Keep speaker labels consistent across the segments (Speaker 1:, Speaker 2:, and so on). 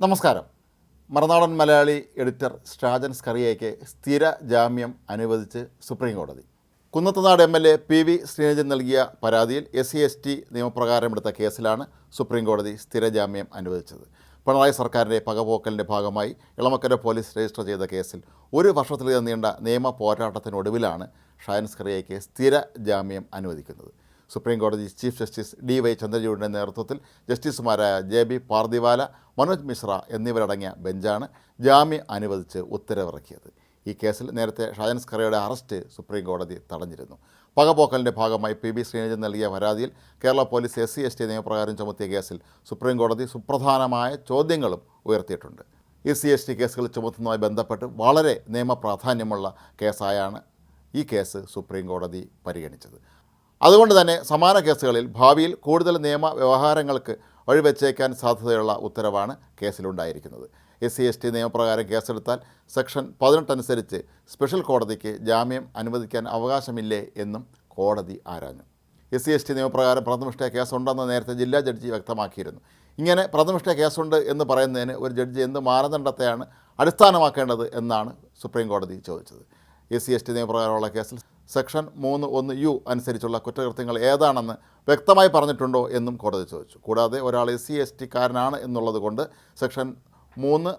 Speaker 1: നമസ്കാരം. മറുനാടൻ മലയാളി എഡിറ്റർ ഷാജൻ സ്കറിയയ്ക്ക് സ്ഥിര ജാമ്യം അനുവദിച്ച് സുപ്രീം കോടതി Kunnathunad M L A P V Sreenijan നൽകിയ പരാതിയിൽ എസ് സി എസ് ടി നിയമപ്രകാരം എടുത്ത കേസിലാണ് സുപ്രീം കോടതി സ്ഥിര ജാമ്യം അനുവദിച്ചത്. പിണറായി സർക്കാരിന്റെ പകപോക്കലിന്റെ ഭാഗമായി ഇളമക്കര പോലീസ് രജിസ്റ്റർ ചെയ്ത കേസിൽ ഒരു വർഷത്തിലധികം നീണ്ട നിയമ പോരാട്ടത്തിനൊടുവിലാണ് ഷാജൻ സ്കറിയയ്ക്ക് സ്ഥിര ജാമ്യം അനുവദിക്കുന്നത്. സുപ്രീം കോടതി ചീഫ് ജസ്റ്റിസ് ഡി വൈ ചന്ദ്രചൂഡിന്റെ നേതൃത്വത്തിൽ ജസ്റ്റിസുമാരായ ജെ ബി പാർദിവാല മനോജ് മിശ്ര എന്നിവരടങ്ങിയ ബെഞ്ചാണ് ജാമ്യം അനുവദിച്ച് ഉത്തരവിറക്കിയത്. ഈ കേസിൽ നേരത്തെ ഷാജൻ സ്കറിയുടെ അറസ്റ്റ് സുപ്രീം കോടതി തടഞ്ഞിരുന്നു. പകപോക്കലിന്റെ ഭാഗമായി പി ബി ശ്രീനിജൻ നൽകിയ പരാതിയിൽ Kerala police S C S T നിയമപ്രകാരം ചുമത്തിയ കേസിൽ സുപ്രീം കോടതി സുപ്രധാനമായ ചോദ്യങ്ങളും ഉയർത്തിയിട്ടുണ്ട്. എസ് സി എസ് ടി കേസുകൾ ചുമത്തുന്നതുമായി ബന്ധപ്പെട്ട് വളരെ നിയമപ്രാധാന്യമുള്ള കേസായാണ് ഈ കേസ് സുപ്രീം കോടതി പരിഗണിച്ചത്. അതുകൊണ്ട് തന്നെ സമാന കേസുകളിൽ ഭാവിയിൽ കൂടുതൽ നിയമ വ്യവഹാരങ്ങൾക്ക് വഴിവെച്ചേക്കാൻ സാധ്യതയുള്ള ഉത്തരവാണ് കേസിലുണ്ടായിരിക്കുന്നത്. എസ് സി എസ് ടി നിയമപ്രകാരം കേസെടുത്താൽ സെക്ഷൻ പതിനെട്ടനുസരിച്ച് സ്പെഷ്യൽ കോടതിക്ക് ജാമ്യം അനുവദിക്കാൻ അവകാശമില്ലേ എന്നും കോടതി ആരാഞ്ഞു. എസ് സി എസ് ടി നിയമപ്രകാരം പ്രഥമനിഷ്ഠ കേസുണ്ടെന്ന് നേരത്തെ ജില്ലാ ജഡ്ജി വ്യക്തമാക്കിയിരുന്നു. ഇങ്ങനെ പ്രഥമനിഷ്ഠ കേസുണ്ട് എന്ന് പറയുന്നതിന് ഒരു ജഡ്ജി എന്ത് മാനദണ്ഡത്തെയാണ് അടിസ്ഥാനമാക്കേണ്ടത് എന്നാണ് സുപ്രീം കോടതി ചോദിച്ചത്. എസ് സി എസ് ടി നിയമപ്രകാരമുള്ള കേസിൽ സെക്ഷൻ മൂന്ന് ഒന്ന് യു അനുസരിച്ചുള്ള കുറ്റകൃത്യങ്ങൾ ഏതാണെന്ന് വ്യക്തമായി പറഞ്ഞിട്ടുണ്ടോ എന്നും കോടതി ചോദിച്ചു. കൂടാതെ ഒരാൾ എസ് സി എസ് ടിക്കാരനാണ് എന്നുള്ളത് കൊണ്ട് സെക്ഷൻ മൂന്ന്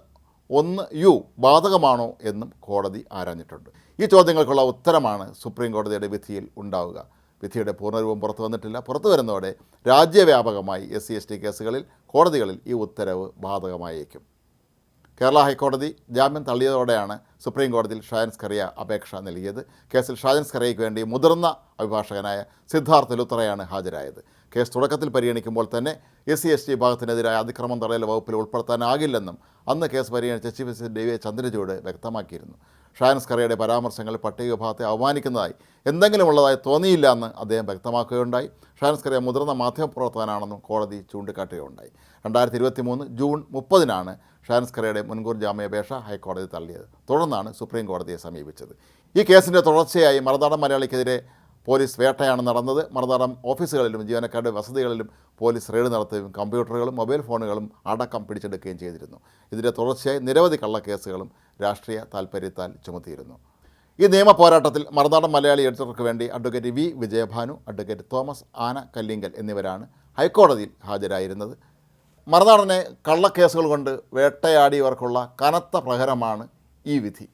Speaker 1: ഒന്ന് യു ബാധകമാണോ എന്നും കോടതി ആരാഞ്ഞിട്ടുണ്ട്. ഈ ചോദ്യങ്ങൾക്കുള്ള ഉത്തരമാണ് സുപ്രീം കോടതിയുടെ വിധിയിൽ ഉണ്ടാവുക. വിധിയുടെ പൂർണരൂപം പുറത്തു വന്നിട്ടില്ല. പുറത്തു വരുന്നതോടെ രാജ്യവ്യാപകമായി എസ് സി കേസുകളിൽ കോടതികളിൽ ഈ ഉത്തരവ് ബാധകമായേക്കും. കേരള ഹൈക്കോടതി ജാമ്യം തള്ളിയതോടെയാണ് സുപ്രീം കോടതിയിൽ ഷാജൻ സ്കറിയ അപേക്ഷ നൽകിയത്. കേസിൽ ഷാജൻ സ്കറിയയ്ക്ക് വേണ്ടി മുതിർന്ന അഭിഭാഷകനായ സിദ്ധാർത്ഥ് ലുത്രയാണ് ഹാജരായത്. കേസ് തുടക്കത്തിൽ പരിഗണിക്കുമ്പോൾ തന്നെ എസ് സി എസ് ടി വിഭാഗത്തിനെതിരായ അതിക്രമം തടയൽ വകുപ്പിൽ ഉൾപ്പെടുത്താനാകില്ലെന്നും അന്ന് കേസ് പരിഗണിച്ച chief justice D V Chandrachud വ്യക്തമാക്കിയിരുന്നു. ഷാൻസ് സ്കറിയയുടെ പരാമർശങ്ങൾ പട്ടിക വിഭാഗത്തെ അവമാനിക്കുന്നതായി എന്തെങ്കിലും ഉള്ളതായി തോന്നിയില്ല എന്ന് അദ്ദേഹം വ്യക്തമാക്കുകയുണ്ടായി. ഷാൻസ് കറിയ മുതിർന്ന മാധ്യമപ്രവർത്തകനാണെന്നും കോടതി ചൂണ്ടിക്കാട്ടുകയുണ്ടായി. രണ്ടായിരത്തി ഇരുപത്തി മൂന്ന് ജൂൺ മുപ്പതിനാണ് ഷാൻസ് സ്കറിയയുടെ മുൻകൂർ ജാമ്യാപേക്ഷ ഹൈക്കോടതി തള്ളിയത്. തുടർന്നാണ് സുപ്രീം കോടതിയെ സമീപിച്ചത്. ഈ കേസിന്റെ തുടർച്ചയായി മറുനാടൻ മലയാളിക്കെതിരെ പോലീസ് വേട്ടയാണ് നടന്നത്. മറുനാടൻ ഓഫീസുകളിലും ജീവനക്കാരുടെ വസതികളിലും പോലീസ് റെയ്ഡ് നടത്തുകയും കമ്പ്യൂട്ടറുകളും മൊബൈൽ ഫോണുകളും അടക്കം പിടിച്ചെടുക്കുകയും ചെയ്തിരുന്നു. ഇതിന്റെ തുടർച്ചയായി നിരവധി കള്ളക്കേസുകളും രാഷ്ട്രീയ താൽപ്പര്യത്താൽ ചുമത്തിയിരുന്നു. ഈ നിയമ പോരാട്ടത്തിൽ മറുനാടൻ മലയാളി എഡിറ്റർക്ക് വേണ്ടി advocate V. Vijayabhanu advocate Thomas Ana Kallinkal എന്നിവരാണ് ഹൈക്കോടതിയിൽ ഹാജരായിരുന്നത്. മറുനാടനെ കള്ളക്കേസുകൾ കൊണ്ട് വേട്ടയാടിയവർക്കുള്ള കനത്ത പ്രഹരമാണ് ഈ വിധി.